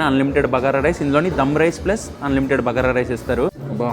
Unlimited bagara rice ఇందులోని dum rice plus unlimited bagara rice ఇస్తారు అబ్బా.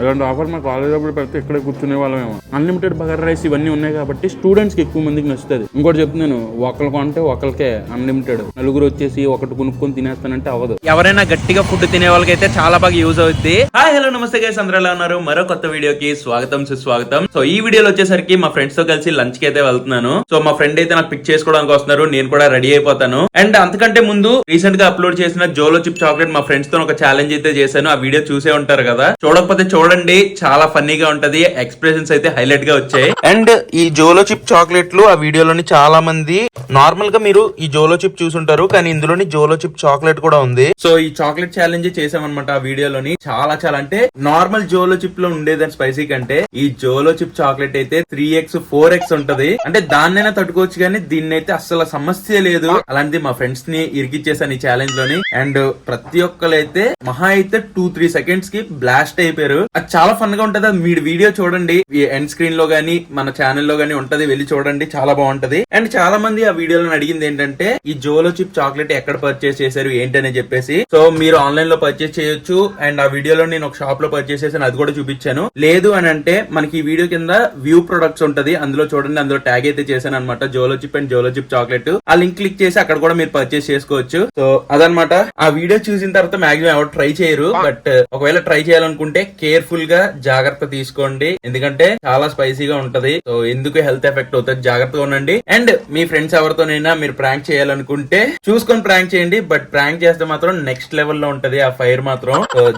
ఇలాంటి ఆఫర్ మా కాలేజ్ పెడితే ఇక్కడే కూర్చునే వాళ్ళమేమో అన్లిమిటెడ్ బగర్ రైస్ ఇవన్నీ ఉన్నాయి కాబట్టి స్టూడెంట్స్కి ఎక్కువ మందికి నచ్చుతుంది. ఇంకోటి చెప్తున్నాను ఒకళ్ళు కొంటే ఒకరికే అన్లిమిటెడ్ నలుగురు వచ్చేసి ఒకటి కొనుక్కొని తినేస్తానంటే అవ్వదు. ఎవరైనా గట్టిగా ఫుడ్ తినే వాళ్ళకైతే చాలా బాగా యూజ్ అవుద్ది. హాయ్ హలో నమస్తే గైస్ అందరూ ఎలా ఉన్నారు? మరో కొత్త వీడియోకి స్వాగతం సుస్వాగతం. సో ఈ వీడియోలో వచ్చేసరికి మా ఫ్రెండ్స్తో కలిసి లంచ్కి అయితే వెళ్తున్నాను. సో మా ఫ్రెండ్ అయితే నాకు పిక్ చేసుకోవడానికి వస్తున్నారు. నేను కూడా రెడీ అయిపోతాను. అండ్ అంతకంటే ముందు రీసెంట్గా అప్లోడ్ చేసిన జోలో చిప్ చాక్లెట్ మా ఫ్రెండ్స్తో ఒక ఛాలెంజ్ అయితే చేశాను. ఆ వీడియో చూసే ఉంటారు కదా. చూడకపోతే చూడండి చాలా ఫన్నీగా ఉంటది. ఎక్స్ప్రెషన్స్ అయితే హైలైట్గా వచ్చాయి. అండ్ ఈ జోలో చిప్ చాక్లెట్లు ఆ వీడియోలోని చాలా మంది నార్మల్గా మీరు ఈ జోలో చిప్ చూసుంటారు కానీ ఇందులోని జోలో చిప్ చాక్లెట్ కూడా ఉంది. సో ఈ చాక్లెట్ ఛాలెంజ్ చేసామన్నమాట ఆ వీడియోలోని. చాలా చాలా అంటే నార్మల్ జోలో చిప్లో ఉండేదని స్పైసీ కంటే ఈ జోలో చిప్ చాక్లెట్ అయితే త్రీ ఎక్స్ ఫోర్ ఎక్స్ ఉంటది. అంటే దాన్నైనా తట్టుకోవచ్చు కానీ దీన్ని అయితే అసలు సమస్య లేదు. అలాంటిది మా ఫ్రెండ్స్ని ఇరికిచ్చేసాను ఈ ఛాలెంజ్లోని. అండ్ ప్రతి ఒక్కరైతే మహా అయితే టూ త్రీ సెకండ్స్కి బ్లాస్ట్ అయిపోయారు. అది చాలా ఫన్గా ఉంటది. అది మీరు వీడియో చూడండి. ఎండ్ స్క్రీన్లో గానీ మన ఛానల్లో గానీ ఉంటది. వెళ్ళి చూడండి. చాలా బాగుంటది. అండ్ చాలా మంది ఆ వీడియోలో అడిగింది ఏంటంటే ఈ జోలో చిప్ చాక్లెట్ ఎక్కడ పర్చేస్ చేశారు? ఏంటని చెప్పేసి. సో మీరు ఆన్లైన్లో పర్చేస్ చేయొచ్చు. అండ్ ఆ వీడియోలో నేను ఒక షాప్లో పర్చేస్ చేశాను. అది కూడా చూపించాను. లేదు అని అంటే మనకి ఈ వీడియో కింద వ్యూ ప్రొడక్ట్స్ ఉంటది. అందులో చూడండి. అందులో ట్యాగ్ అయితే చేశాను అనమాట Jolo chip and Jolo chip chocolate ఆ లింక్ క్లిక్ చేసి అక్కడ కూడా మీరు పర్చేస్ చేసుకోవచ్చు. సో అదనమాట ఆ వీడియో చూసిన తర్వాత మాక్సిమం ఎవరు ట్రై చేయరు. బట్ ఒకవేళ ట్రై చేయాలనుకుంటే కేర్ఫుల్గా జాగ్రత్త తీసుకోండి. ఎందుకంటే చాలా స్పైసీగా ఉంటది. సో ఎందుకు హెల్త్ ఎఫెక్ట్ అవుతుంది? జాగ్రత్తగా ఉండండి. అండ్ మీ ఫ్రెండ్స్ ఎవరితోనైనా మీరు ప్రాంక్ చేయాలనుకుంటే చూసుకొని ప్రాంక్ చేయండి. బట్ ప్రాంక్ చేస్తే మాత్రం నెక్స్ట్ లెవెల్లో ఉంటది ఆ ఫైర్ మాత్రం.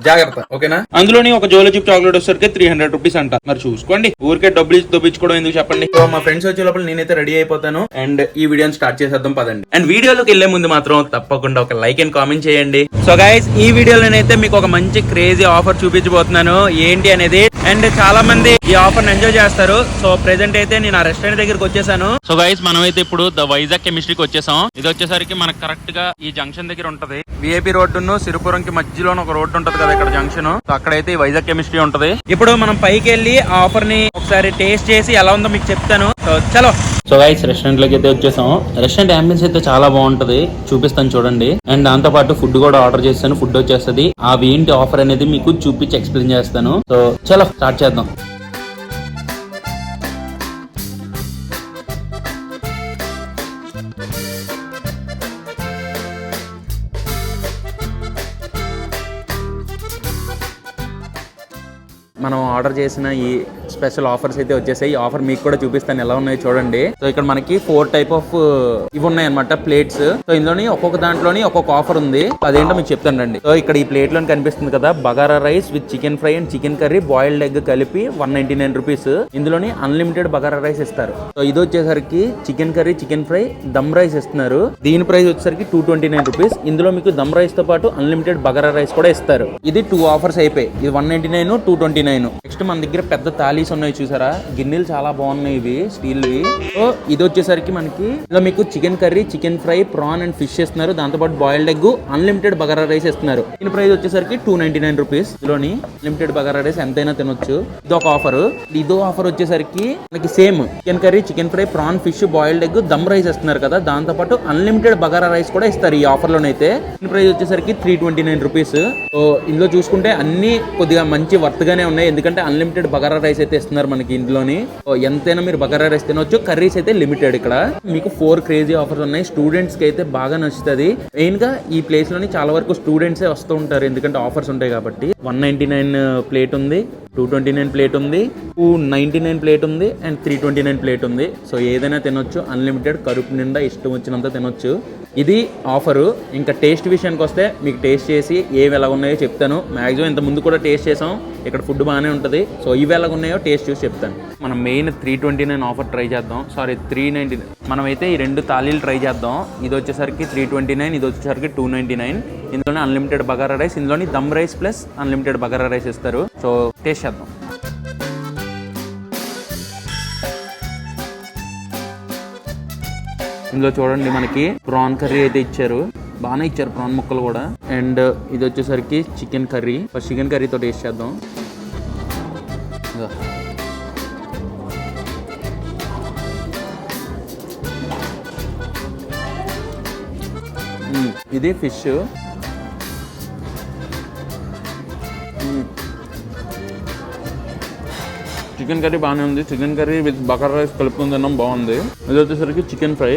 జాగ్రత్త. ఓకేనా అందులోని ఒక జోలో చిప్ చాక్లెట్ వచ్చేసరికి త్రీ హండ్రెడ్ రూపీస్ అంట. మరి చూసుకోండి. ఊరికే డబ్బులు ఇచ్చి దొప్పించుకోవడం ఎందుకు చెప్పండి? సో మా ఫ్రెండ్స్ వచ్చే లోపల నేనైతే రెడీ అయిపోతాను. అండ్ ఈ వీడియోని స్టార్ట్ చేసేద్దాం పదండి. అండ్ వీడియోలోకి వెళ్ళే ముందు మాత్రం తప్పకుండా ఒక లైక్ అండ్ కామెంట్ చేయండి. సో గైస్ ఈ వీడియోలోనైతే మీకు ఒక మంచి క్రేజీ ఆఫర్ చూపించబోతున్నాను. ఏంటి అనేది. అండ్ చాలా మంది ఈ ఆఫర్ ఎంజాయ్ చేస్తారు. సో ప్రెసెంట్ అయితే నేను ఆ రెస్టారెంట్ దగ్గరికి వచ్చేసాను. సో గైస్ మనం అయితే ఇప్పుడు ద వైజాగ్ కెమిస్ట్రీకి వచ్చేసాం. ఇది వచ్చేసరికి మనకు కరెక్ట్గా ఈ జంక్షన్ దగ్గర ఉంటది. విఐపి రోడ్డును సిరుపురంకి మధ్యలో ఒక రోడ్డు ఉంటది కదా ఇక్కడ జంక్షన్. సో అక్కడైతే ఈ వైజాగ్ కెమిస్ట్రీ ఉంటది. ఇప్పుడు మనం పైకి వెళ్ళి ఆ ఆఫర్ని ఒకసారి టేస్ట్ చేసి ఎలా ఉందో మీకు చెప్తాను. సో చలో. సో గైస్ రెస్టారెంట్లోకి అయితే వచ్చేసాం. రెస్టారెంట్ అంబియన్స్ అయితే చాలా బాగుంటది. చూపిస్తాను చూడండి. అండ్ దాంతో పాటు ఫుడ్ కూడా ఆర్డర్ చేస్తాను ఫుడ్ వచ్చేస్తుంది. అవి ఏంటి ఆఫర్ అనేది మీకు చూపించి ఎక్స్ప్లెయిన్ చేస్తాను. సో చలో స్టార్ట్ చేద్దాం. మనం ఆర్డర్ చేసిన ఈ స్పెషల్ ఆఫర్స్ అయితే వచ్చేసాయి. ఈ ఆఫర్ మీకు కూడా చూపిస్తాను ఎలా ఉన్నాయో చూడండి. సో ఇక్కడ మనకి ఫోర్ టైప్ ఆఫ్ ఇవి ఉన్నాయన్నమాట ప్లేట్స్. సో ఇందులోని ఒక్కొక్క దాంట్లోని ఒక్కొక్క ఆఫర్ ఉంది. అదేంటో మీకు చెప్తాను రండి. సో ఇక్కడ ఈ ప్లేట్లో కనిపిస్తుంది కదా bagara rice with chicken fry and chicken curry boiled egg కలిపి వన్ నైన్టీ నైన్ రూపీస్. ఇందులోని అన్లిమిటెడ్ బగారా రైస్ ఇస్తారు. సో ఇది వచ్చేసరికి chicken curry chicken fry dum rice ఇస్తున్నారు. దీని ప్రైస్ వచ్చేసరికి టూ ట్వంటీ నైన్ రూపీస్. ఇందులో మీకు దమ్ రైస్తో పాటు అన్లిమిటెడ్ బగారా రైస్ కూడా ఇస్తారు. ఇది టూ ఆఫర్స్ అయిపోయి ఇది one ninety nine two twenty nine. Next మన దగ్గర పెద్ద థాలీస్ ఉన్నాయి చూసారా? గిన్నెలు చాలా బాగున్నాయి ఇవి స్టీల్వి సో ఇది వచ్చేసరికి మనకి ఇలా మీకు chicken curry chicken fry prawn and fish ఇస్తున్నారు దాంతో పాటు boiled egg unlimited bagara rice ఇస్తున్నారు దీని ప్రైస్ వచ్చేసరికి టూ నైన్టీ నైన్ రూపీస్ ఇందులోని అన్లిమిటెడ్ బగారా రైస్ ఎంతైనా తినొచ్చు. ఇది ఒక ఆఫర్ ఇదో ఆఫర్ వచ్చేసరికి మనకి same chicken curry chicken fry prawn fish boiled egg dum rice ఇస్తున్నారు కదా. దాంతో పాటు అన్లిమిటెడ్ బగారా రైస్ కూడా ఇస్తారు ఈ ఆఫర్ లోనైతే. దీని ప్రైస్ వచ్చేసరికి three twenty nine rupees so ఇందులో చూసుకుంటే అన్ని కొద్దిగా మంచి వర్త్ గానే ఉన్నాయి. ఎందుకంటే అన్లిమిటెడ్ బగారా రైస్ అయితే ఇస్తున్నారు మనకి ఇంట్లోని. ఎంతైనా మీరు బగారా రైస్ తినొచ్చు. కర్రీస్ అయితే లిమిటెడ్ ఇక్కడ. మీకు ఫోర్ క్రేజీ ఆఫర్స్ ఉన్నాయి. స్టూడెంట్స్కి అయితే బాగా నచ్చుతుంది. మెయిన్గా ఈ ప్లేస్లోని చాలా వరకు స్టూడెంట్సే వస్తూ ఉంటారు. ఎందుకంటే ఆఫర్స్ ఉంటాయి కాబట్టి. వన్ నైన్టీ నైన్ ప్లేట్ ఉంది. టూ ట్వంటీ నైన్ ప్లేట్ ఉంది టూ నైన్టీ నైన్ ప్లేట్ ఉంది and three twenty nine plate ఉంది. సో ఏదైనా తినొచ్చు అన్లిమిటెడ్ కరుపు నిండా ఇష్టం వచ్చినంత తినొచ్చు. ఇది ఆఫరు. ఇంకా టేస్ట్ విషయానికి వస్తే మీకు టేస్ట్ చేసి ఏవి ఎలా ఉన్నాయో చెప్తాను. మ్యాక్సిమం ఇంత ముందు కూడా టేస్ట్ చేసాం. ఇక్కడ ఫుడ్ బాగానే ఉంటుంది. సో ఇవి ఎలా ఉన్నాయో టేస్ట్ చూసి చెప్తాను. మనం main three twenty nine offer try చేద్దాం. సారీ త్రీ నైంటీ మనం అయితే ఈ రెండు తాళీలు ట్రై చేద్దాం. ఇది వచ్చేసరికి త్రీ ట్వంటీ నైన్ ఇది వచ్చేసరికి టూ నైంటీ నైన్ ఇందులోనే అన్లిమిటెడ్ బగారా రైస్ ఇందులోని dum rice plus unlimited bagara rice ఇస్తారు సో టేస్ట్ చేద్దాం. ఇందులో చూడండి మనకి ప్రాన్ కర్రీ అయితే ఇచ్చారు. బాగానే ఇచ్చారు ప్రాన్ ముక్కలు కూడా. అండ్ ఇది వచ్చేసరికి చికెన్ కర్రీ ఫస్ట్ చికెన్ కర్రీతో టేస్ట్ చేద్దాం. ఇది ఫిష్. చికెన్ కర్రీ బాగానే ఉంది. Chicken curry with bagar rice కలుపుకుని తినడం బాగుంది. ఇది వచ్చేసరికి చికెన్ ఫ్రై.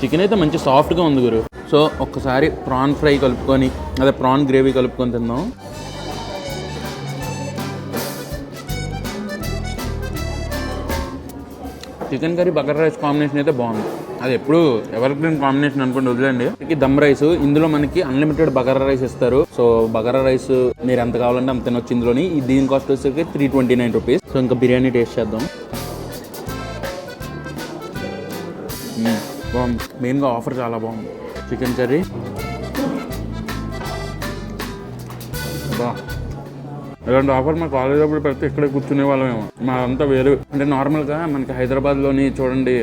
చికెన్ అయితే మంచి సాఫ్ట్గా ఉంది గురు. సో ఒక్కసారి ప్రాన్ ఫ్రై కలుపుకొని అదే ప్రాన్ గ్రేవీ కలుపుకొని తిందాం. Chicken curry bagar rice combination అయితే బాగుంది. అది ఎప్పుడు ఎవర్ గ్రీన్ కాంబినేషన్ అనుకోండి వదిలేండి మనకి దమ్ రైస్ ఇందులో మనకి అన్లిమిటెడ్ బగారా రైస్ ఇస్తారు. సో బగారా రైస్ మీరు ఎంత కావాలంటే అంత తినొచ్చు ఇందులోని. దీని కాస్ట్ వచ్చేసరికి three twenty nine rupees so ఇంకా బిర్యానీ టేస్ట్ చేద్దాం. బాగుంది. మెయిన్గా ఆఫర్ చాలా బాగుంది. చికెన్ కర్రీ బా ఇలాంటి ఆఫర్ మా కాలేజ్ అప్పుడు పెడితే ఇక్కడే కూర్చునే వాళ్ళమేమో మా అంతా వేరు. అంటే నార్మల్గా మనకి హైదరాబాద్లోని చూడండి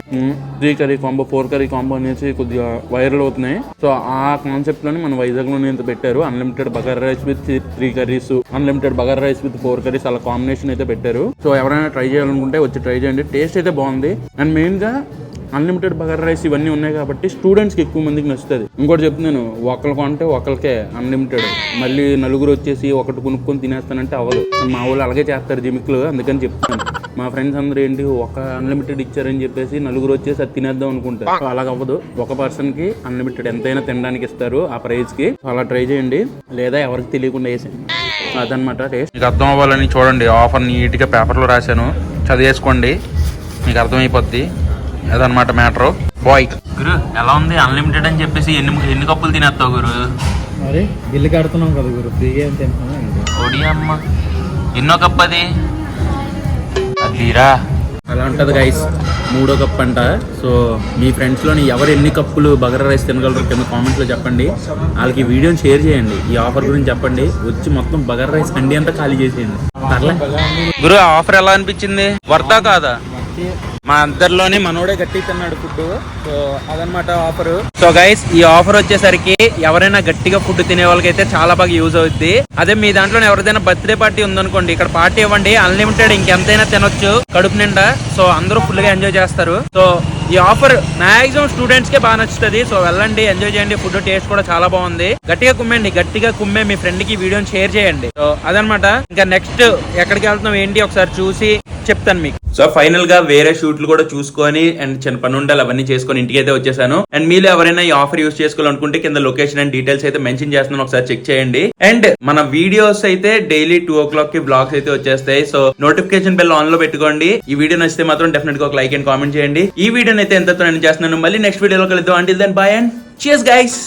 three curry combo four curry combo అనేసి కొద్దిగా వైరల్ అవుతున్నాయి. సో ఆ కాన్సెప్ట్లోని మన వైజాగ్లోనే ఇంత పెట్టారు. Unlimited bagar rice with three curries unlimited bagar rice with four curries అలా కాంబినేషన్ అయితే పెట్టారు. సో ఎవరైనా ట్రై చేయాలనుకుంటే వచ్చి ట్రై చేయండి. టేస్ట్ అయితే బాగుంది. అండ్ మెయిన్గా అన్లిమిటెడ్ బగారా రైస్ ఇవన్నీ ఉన్నాయి కాబట్టి స్టూడెంట్స్కి ఎక్కువ మందికి నచ్చుతుంది. ఇంకోటి చెప్తున్నాను ఒకళ్ళు కొంటే ఒకరికే అన్లిమిటెడ్ మళ్ళీ నలుగురు వచ్చేసి ఒకటి కొనుక్కొని తినేస్తానంటే అవ్వదు. మా వాళ్ళు అలాగే చేస్తారు జిమిక్లు అందుకని చెప్తాను మా ఫ్రెండ్స్ అందరూ ఏంటి ఒక అన్లిమిటెడ్ ఇచ్చారని చెప్పేసి నలుగురు వచ్చేసి అది తినేద్దాం అనుకుంటారు. అలాగ అవ్వదు. ఒక పర్సన్కి అన్లిమిటెడ్ ఎంతైనా తినడానికి ఇస్తారు ఆ ప్రైస్కి అలా ట్రై చేయండి. లేదా ఎవరికి తెలియకుండా వేసేయండి. అదనమాట టేస్ట్ మీకు అర్థం అవ్వాలని చూడండి. ఆఫర్ నీట్గా పేపర్లో రాశాను. చదివేసుకోండి. మీకు అర్థమైపోద్ది. అదనమాట మ్యాటర్. బాయ్. గురు ఎలా ఉంది? అన్లిమిటెడ్ అని చెప్పేసి ఎన్ని ఎన్ని కప్పులు తినేస్తావు గురు? మరి బిల్లు కడుతున్నాం కదా గురు ఫ్రీగా ఏం తింటున్నాం? ఒడి అమ్మ. ఎన్నో కప్ అది? అదిరా అలా ఉంటుంది గైస్ మూడో కప్ అంట. సో మీ ఫ్రెండ్స్లోని ఎవరు ఎన్ని కప్పులు బగర రైస్ తినగలరు కింద కామెంట్లో చెప్పండి. వాళ్ళకి వీడియోని షేర్ చేయండి. ఈ ఆఫర్ గురించి చెప్పండి. వచ్చి మొత్తం బగర రైస్ కండి అంతా ఖాళీ చేసేయండి. పర్లే. గురు ఆఫర్ ఎలా అనిపించింది? వర్తా కాదా? మా అందరిలోనే మనోడే గట్టి తిన్నాడు ఫుడ్ సో అదనమాట ఆఫర్ సో గైస్ ఈ ఆఫర్ వచ్చేసరికి ఎవరైనా గట్టిగా ఫుడ్ తినే వాళ్ళకైతే చాలా బాగా యూజ్ అవుద్ది. అదే మీ దాంట్లో ఎవరిదైనా బర్త్డే పార్టీ ఉందనుకోండి ఇక్కడ పార్టీ ఇవ్వండి అన్లిమిటెడ్ ఇంకెంతైనా తినొచ్చు కడుపు నిండా. సో అందరూ ఫుల్గా ఎంజాయ్ చేస్తారు. సో ఈ ఆఫర్ మాక్సిమం స్టూడెంట్స్ కే బాగా నచ్చుతుంది. సో వెళ్ళండి ఎంజాయ్ చేయండి ఫుడ్ టేస్ట్ కూడా చాలా బాగుంది. గట్టిగా కుమ్మండి గట్టిగా కుమ్మే మీ ఫ్రెండ్కి వీడియోని షేర్ చేయండి. సో అదనమాట ఇంకా నెక్స్ట్ ఎక్కడికి వెళ్తున్నాం ఏంటి? ఒకసారి చూసి చెప్తాను మీకు. సో ఫైనల్గా వేరే షూట్లు కూడా చూసుకొని అండ్ చిన్న పని ఉండాలి అవన్నీ చేసుకొని ఇంటికి అయితే వచ్చేసాను. అండ్ మీరు ఎవరైనా ఈ ఆఫర్ యూస్ చేసుకోవాలనుకుంటే కింద లొకేషన్ అండ్ డీటెయిల్స్ అయితే మెన్షన్ చేస్తున్నాను. ఒకసారి చెక్ చేయండి. అండ్ మన వీడియోస్ అయితే డైలీ టూ ఓ క్లాక్కి బ్లాగ్స్ అయితే వచ్చేస్తాయి. సో నోటిఫికేషన్ బెల్ ఆన్లో పెట్టుకోండి. ఈ వీడియో నచ్చితే మాత్రం డెఫినెట్గా ఒక లైక్ అండ్ కామెంట్ చేయండి. ఈ వీడియోని అయితే ఎంతతో నేను చేస్తున్నాను. మళ్ళీ నెక్స్ట్ వీడియోలో కలుద్దాం. అంటే దెన్ బాయ్ అండ్ చేస్ గైస్